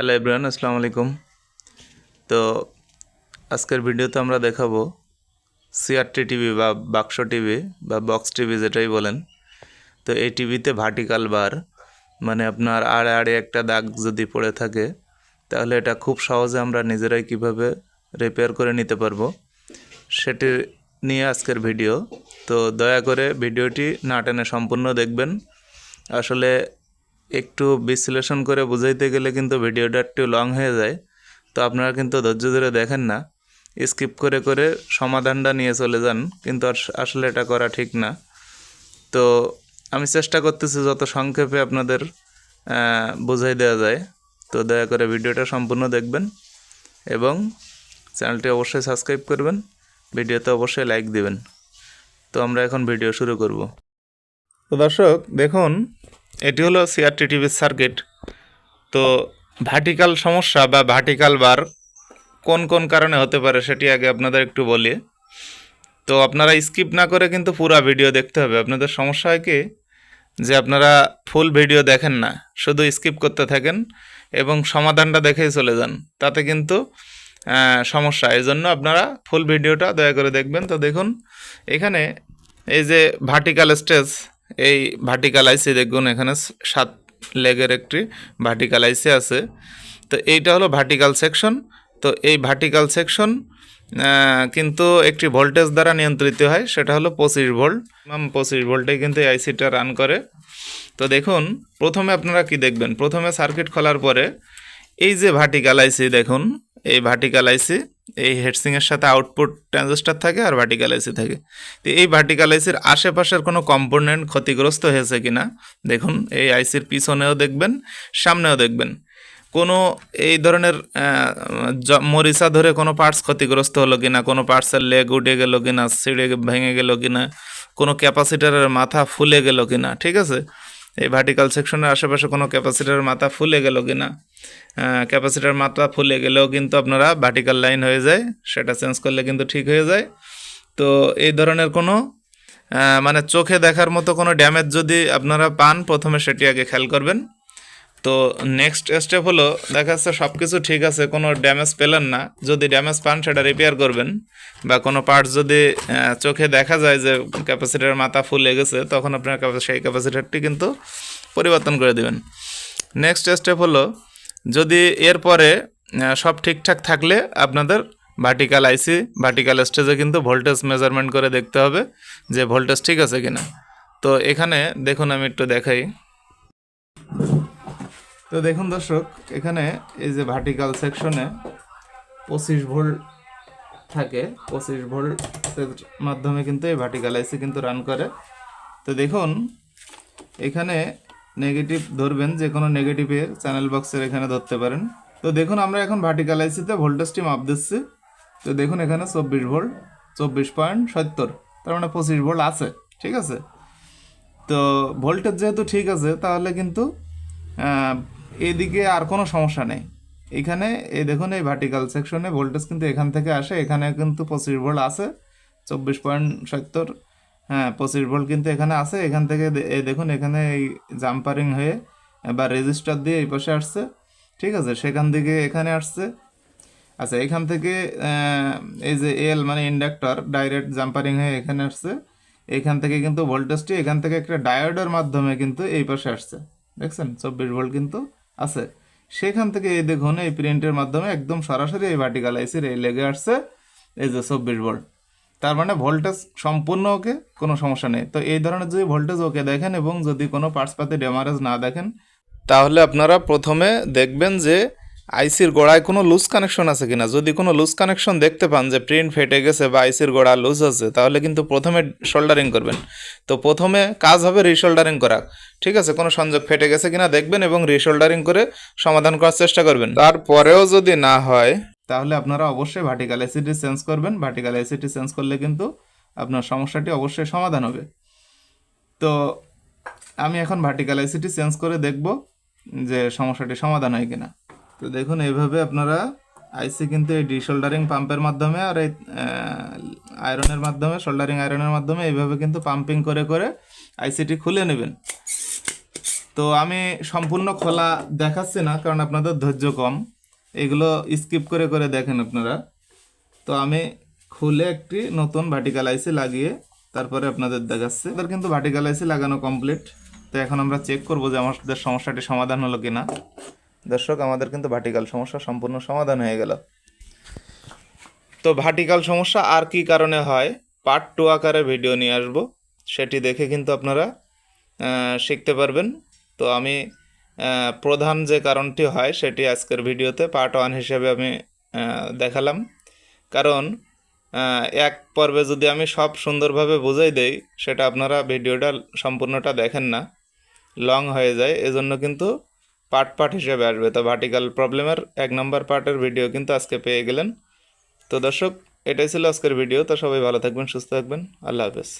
Hello everyone, আসসালামু আলাইকুম। তো আজকের ভিডিওতে আমরা দেখাবো সিআরটি টিভি বা বাক্স টিভি বা বক্স টিভি যেটাই বলেন। তো এই টিভিতে ভার্টিক্যাল বার মানে আপনার আড়ে আড়ে একটা দাগ যদি পড়ে থাকে, তাহলে এটা খুব সহজে আমরা নিজেরাই কীভাবে রিপেয়ার করে নিতে পারব, সেটি নিয়ে আজকের ভিডিও। তো দয়া করে ভিডিওটি না টেনে সম্পূর্ণ দেখবেন। আসলে একটু বিশ্লেষণ করে বুঝাইতে গেলে কিন্তু ভিডিওটা একটু লং হয়ে যায়। তো আপনারা কিন্তু ধৈর্য ধরে দেখেন না। স্কিপ করে করে সমাধানটা নিয়ে চলে যান, কিন্তু আস- আসলে এটা করা ঠিক না। তো আমি চেষ্টা করতেছি যত সংক্ষেপে আপনাদের বুঝাই দেওয়া যায়। তো দয়া করে ভিডিওটা সম্পূর্ণ দেখবেন এবং চ্যানেলটি অবশ্যই সাবস্ক্রাইব করবেন, ভিডিওতে অবশ্যই লাইক দিবেন। তো আমরা এখন ভিডিও শুরু করব। তো দর্শক, দেখুন এটি হলো সিআরটি টিভির সার্কিট। তো ভার্টিক্যাল সমস্যা বা ভার্টিক্যাল বার কোন কোন কারণে হতে পারে সেটি আগে আপনাদের একটু বলি। তো আপনারা স্কিপ না করে কিন্তু পুরো ভিডিও দেখতে হবে। আপনাদের সমস্যা হয় কি? যে আপনারা ফুল ভিডিও দেখেন না, শুধু স্কিপ করতে থাকেন এবং সমাধানটা দেখেই চলে যান। তাতে কিন্তু সমস্যা। এই জন্য আপনারা ফুল ভিডিওটা দয়া করে দেখবেন। তো দেখুন, এখানে এই যে ভার্টিক্যাল স্টেজ এই ভার্টিক্যাল আইসি দেখুন, এখানে সাত লেগের একটি ভার্টিক্যাল আইসি আছে। তো এইটা হলো ভার্টিক্যাল সেকশন তো এই ভার্টিক্যাল সেকশন কিন্তু একটি ভোল্টেজ দ্বারা নিয়ন্ত্রিত হয়, সেটা হলো পঁচিশ ভোল্ট ম্যাম পঁচিশ ভোল্টে কিন্তু এই আইসিটা রান করে। তো দেখুন, প্রথমে আপনারা কি দেখবেন? প্রথমে সার্কিট খোলার পরে এই যে ভার্টিক্যাল আইসি দেখুন, এই ভার্টিক্যাল আইসি এই হেডসিংয়ের সাথে আউটপুট ট্রানজিস্টার থাকে আর ভার্টিক্যাল আইসি থাকে। তো এই ভার্টিক্যাল আইসির আশেপাশের কোনো কম্পোনেন্ট ক্ষতিগ্রস্ত হয়েছে কি না দেখুন, এই আইসির পিছনেও দেখবেন, সামনেও দেখবেন। কোনো এই ধরনের মরিচা ধরে কোনো পার্টস ক্ষতিগ্রস্ত হলো কি না কোনো পার্টসের লেগ উঠে গেল কিনা, ছিঁড়ে গে- ভেঙে গেলো কি না কোনো ক্যাপাসিটারের মাথা ফুলে গেলো কি না ঠিক আছে? এই ভার্টিক্যাল সেকশনের আশেপাশে কোনো ক্যাপাসিটার মাথা ফুলে গেল কি না ক্যাপাসিটার মাথা ফুলে গেলেও কিন্তু আপনারা ভার্টিক্যাল লাইন হয়ে যায়, সেটা চেঞ্জ করলে কিন্তু ঠিক হয়ে যায়। তো এই ধরনের কোনো মানে চোখে দেখার মতো কোনো ড্যামেজ যদি আপনারা পান, প্রথমে সেটি আগে খেয়াল করবেন। তো নেক্সট স্টেপ হলো, দেখা যাচ্ছে সব কিছু ঠিক আছে, কোনো ড্যামেজ পেলেন না। যদি ড্যামেজ পান, সেটা রিপেয়ার করবেন। বা কোনো পার্ট যদি চোখে দেখা যায় যে ক্যাপাসিটার মাথা ফুলে গেছে, তখন আপনার সেই ক্যাপাসিটারটি কিন্তু পরিবর্তন করে দেবেন। নেক্সট স্টেপ হলো, যদি এরপরে সব ঠিকঠাক থাকলে আপনাদের ভার্টিক্যাল আইসি ভার্টিক্যাল স্টেজে কিন্তু ভোল্টেজ মেজারমেন্ট করে দেখতে হবে যে ভোল্টেজ ঠিক আছে কিনা। তো এখানে দেখুন, আমি একটু দেখাই। তো দেখুন দর্শক, এখানে এই যে ভার্টিক্যাল সেকশনে পঁচিশ ভোল্ট থাকে, পঁচিশ ভোল্টের মাধ্যমে কিন্তু এই ভার্টিক্যাল আইসি কিন্তু রান করে। তো দেখুন, এখানে নেগেটিভ ধরবেন যে কোনো নেগেটিভের চ্যানেল বক্সের এখানে ধরতে পারেন। তো দেখুন, আমরা এখন ভার্টিক্যাল আইসিতে ভোল্টেজটি মাপ দিচ্ছি। তো দেখুন, এখানে চব্বিশ ভোল্ট চব্বিশ পয়েন্ট সত্তর, তার মানে পঁচিশ ভোল্ট আছে, ঠিক আছে? তো ভোল্টেজ যেহেতু ঠিক আছে, তাহলে কিন্তু এদিকে আর কোনো সমস্যা নেই। এখানে, এই দেখুন, এই ভার্টিক্যাল সেকশনে ভোল্টেজ কিন্তু এখান থেকে আসে, এখানে কিন্তু পঁচিশ ভোল্ট আছে, চব্বিশ পয়েন্ট সত্তর হ্যাঁ পঁচিশ ভোল্ট কিন্তু এখানে আছে, এখান থেকে এই দেখুন, এখানে এই জাম্পারিং হয়ে বা রেজিস্টার দিয়ে এই পাশে আসছে, ঠিক আছে? সেখান থেকে এখানে আসছে। আচ্ছা এখান থেকে এই যে এল মানে ইন্ডাক্টর ডাইরেক্ট জাম্পারিং হয়ে এখানে আসছে। এখান থেকে কিন্তু ভোল্টেজটি এখান থেকে একটা ডায়োডের মাধ্যমে কিন্তু এই পাশে আসছে, দেখছেন? চব্বিশ ভোল্ট কিন্তু আছে। সেখান থেকে এই দেখুন, এই প্রিন্টের মাধ্যমে একদম সরাসরি এই ভার্টিক্যাল আইসির এই লেগে আসছে। এই যে চব্বিশ ভোল্ট তার মানে ভোল্টেজ সম্পূর্ণ ওকে, কোনো সমস্যা নেই। তো এই ধরনের যদি ভোল্টেজ ওকে দেখেন এবং যদি কোনো পার্টস পাতে ড্যামারেজ না দেখেন, তাহলে আপনারা প্রথমে দেখবেন যে আইসির গোড়ায় কোনো লুজ কানেকশন আছে কিনা? যদি কোনো লুজ কানেকশন দেখতে পান যে প্রিন্ট ফেটে গেছে বা আইসির গোড়া লুজ আছে, তাহলে কিন্তু প্রথমে শোল্ডারিং করবেন। তো প্রথমে কাজ হবে রিশোল্ডারিং করা। ঠিক আছে? কোনো সংযোগ ফেটে গেছে কিনা দেখবেন এবং রিশোল্ডারিং করে সমাধান করার চেষ্টা করবেন। তারপরেও যদি না হয়, তাহলে আপনারা অবশ্যই ভার্টিক্যাল আইসিটি চেঞ্জ করবেন। ভার্টিক্যাল আইসিটি চেঞ্জ করলে কিন্তু আপনার সমস্যাটি অবশ্যই সমাধান হবে। তো আমি এখন ভার্টিক্যাল আইসিটি চেঞ্জ করে দেখব যে সমস্যাটি সমাধান হয় কিনা। তো দেখুন, এইভাবে আপনারা আইসি কিন্তু এই ডিশোল্ডারিং পাম্পের মাধ্যমে আর এই আয়রনের মাধ্যমে সোল্ডারিং আয়রনের মাধ্যমে এইভাবে কিন্তু পাম্পিং করে করে আইসিটি খুলে নেবেন। তো আমি সম্পূর্ণ খোলা দেখাচ্ছি না, কারণ আপনাদের ধৈর্য কম। এগুলো স্কিপ করে করে দেখেন আপনারা। তো আমি খুলে একটি নতুন ভার্টিক্যাল আইসি লাগিয়ে তারপরে আপনাদের দেখাচ্ছি। এদের কিন্তু ভার্টিক্যাল আইসি লাগানো কমপ্লিট তো এখন আমরা চেক করব যে আমাদের সমস্যাটি সমাধান হলো কিনা। দর্শক, আমাদের কিন্তু ভার্টিক্যাল সমস্যা সম্পূর্ণ সমাধান হয়ে গেল। তো ভার্টিক্যাল সমস্যা আর কি কারণে হয় পার্ট টু আকারে ভিডিও নিয়ে আসব। সেটি দেখে কিন্তু আপনারা শিখতে পারবেন। তো আমি প্রধান যে কারণটি হয়, সেটি আজকের ভিডিওতে পার্ট ওয়ান হিসেবে আমি দেখালাম। কারণ এক পর্বে যদি আমি সব সুন্দরভাবে বুঝাই দেই, সেটা আপনারা ভিডিওটা সম্পূর্ণটা দেখেন না। লং হয়ে যায়। এজন্য কিন্তু পার্ট পার্ট হিসেবে আসবে। তো ভার্টিক্যাল প্রবলেমের এক নম্বর পার্টের ভিডিও কিন্তু আজকে পেয়ে গেলেন। তো দর্শক, এটাই ছিল আজকের ভিডিও। তো সবাই ভালো থাকবেন, সুস্থ থাকবেন। আল্লাহ হাফেজ।